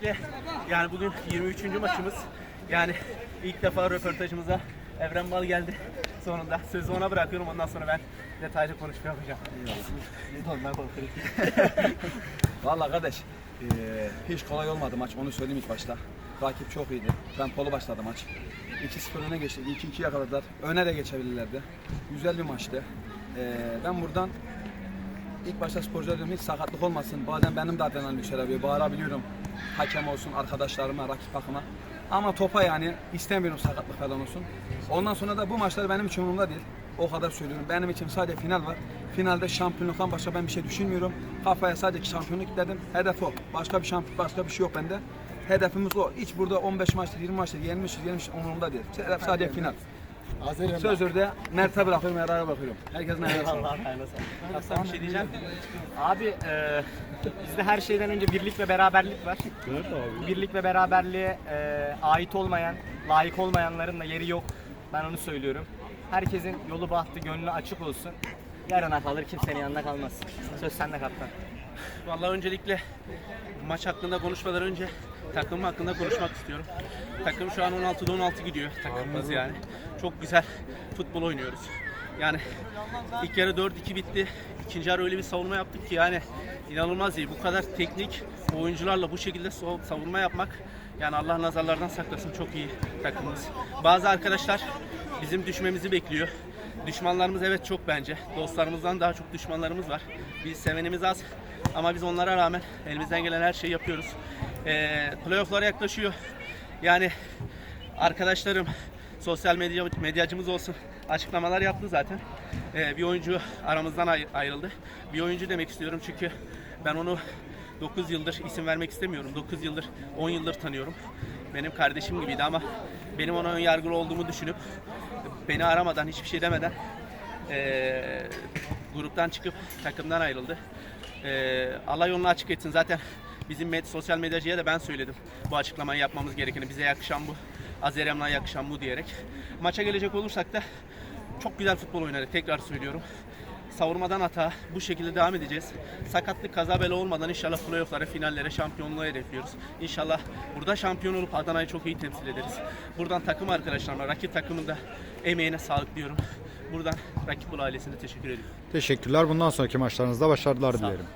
Öncelikle yani bugün 23. maçımız. Yani ilk defa röportajımıza Evren Bal geldi. Sonunda sözü ona bırakıyorum. Ondan sonra ben detaylı konuşma yapacağım. Valla kardeş eee, hiç kolay olmadı maç onu söyleyeyim ilk başta. Rakip çok iyiydi. Ben polu başladı maç. 2-0 öne geçti. 2-2 yakaladılar. Öne de geçebilirlerdi. Güzel bir maçtı. Eee, ben buradan ilk başta sporculara diyorum hiç sakatlık olmasın. Bazen benim de adrenalin yükselebiliyor. Bağırabiliyorum. Hakem olsun, arkadaşlarıma, rakip takıma. Ama topa yani istemiyorum sakatlık falan olsun. Ondan sonra da bu maçlar benim için umurumda değil. O kadar söylüyorum. Benim için sadece final var. Finalde şampiyonluktan başka ben bir şey düşünmüyorum. Kafaya sadece şampiyonluk dedim. Hedef o. Başka bir şampiyon, başka bir şey yok bende. Hedefimiz o. Hiç burada 15 maçtır, 20 maçtır, yenilmişiz, yenilmişiz umurumda değil. Hedef sadece final. Sözleri de Mert'e bırakıyorum, Eray'a bakıyorum. Herkesin ayağına sağlık. Hasan bir şey diyeceğim. Abi e, bizde her şeyden önce birlik ve beraberlik var. Bu birlik ve beraberliğe e, ait olmayan, layık olmayanların da yeri yok. Ben onu söylüyorum. Herkesin yolu bahtı, gönlü açık olsun. Yarına kalır kimsenin yanında kalmaz. Söz sende kaptan. Vallahi öncelikle maç hakkında konuşmadan önce takım hakkında konuşmak istiyorum. Takım şu an 16'da 16 gidiyor takımımız yani. Çok güzel futbol oynuyoruz. Yani ilk yarı 4-2 bitti. İkinci yarı öyle bir savunma yaptık ki yani inanılmaz iyi. Bu kadar teknik oyuncularla bu şekilde savunma yapmak yani Allah nazarlardan saklasın çok iyi takımımız. Bazı arkadaşlar bizim düşmemizi bekliyor. Düşmanlarımız evet çok bence. Dostlarımızdan daha çok düşmanlarımız var. Biz sevenimiz az ama biz onlara rağmen elimizden gelen her şeyi yapıyoruz. Ee, playoff'lara yaklaşıyor. Yani arkadaşlarım sosyal medya medyacımız olsun açıklamalar yaptı zaten. Ee, bir oyuncu aramızdan ay- ayrıldı. Bir oyuncu demek istiyorum çünkü ben onu 9 yıldır isim vermek istemiyorum. 9 yıldır 10 yıldır tanıyorum. Benim kardeşim gibiydi ama benim ona ön yargılı olduğumu düşünüp beni aramadan hiçbir şey demeden eee, gruptan çıkıp takımdan ayrıldı. Eee Allah yolunu açık etsin. Zaten bizim med- sosyal medyacıya da ben söyledim bu açıklamayı yapmamız gerekeni. Bize yakışan bu, Azerem'le yakışan bu diyerek. Maça gelecek olursak da çok güzel futbol oynadık. Tekrar söylüyorum. Savurmadan hata. Bu şekilde devam edeceğiz. Sakatlık kaza bela olmadan inşallah playoff'lara, finallere, şampiyonluğa hedefliyoruz. İnşallah burada şampiyon olup Adana'yı çok iyi temsil ederiz. Buradan takım arkadaşlarıma, rakip takımın da emeğine sağlık diyorum. Buradan rakip Bul ailesine teşekkür ediyorum. Teşekkürler. Bundan sonraki maçlarınızda başarılar dilerim.